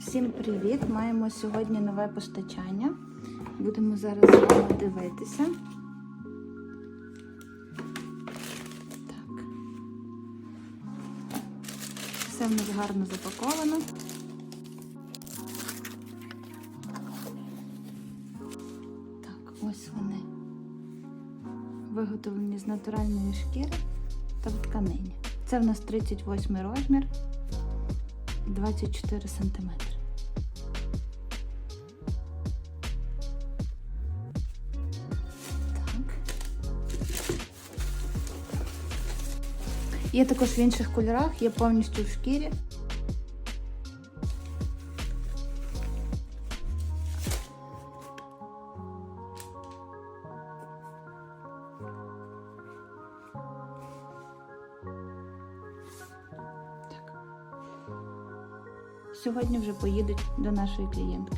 Всім привіт! Маємо сьогодні нове постачання. Будемо зараз з вами дивитися. Так. Все в нас гарно запаковано. Так, ось вони. Виготовлені з натуральної шкіри та в тканині. Це в нас 38 розмір. 24 сантиметри. Є також в інших кольорах, є повністю в шкірі. Сьогодні вже поїдуть до нашої клієнтки.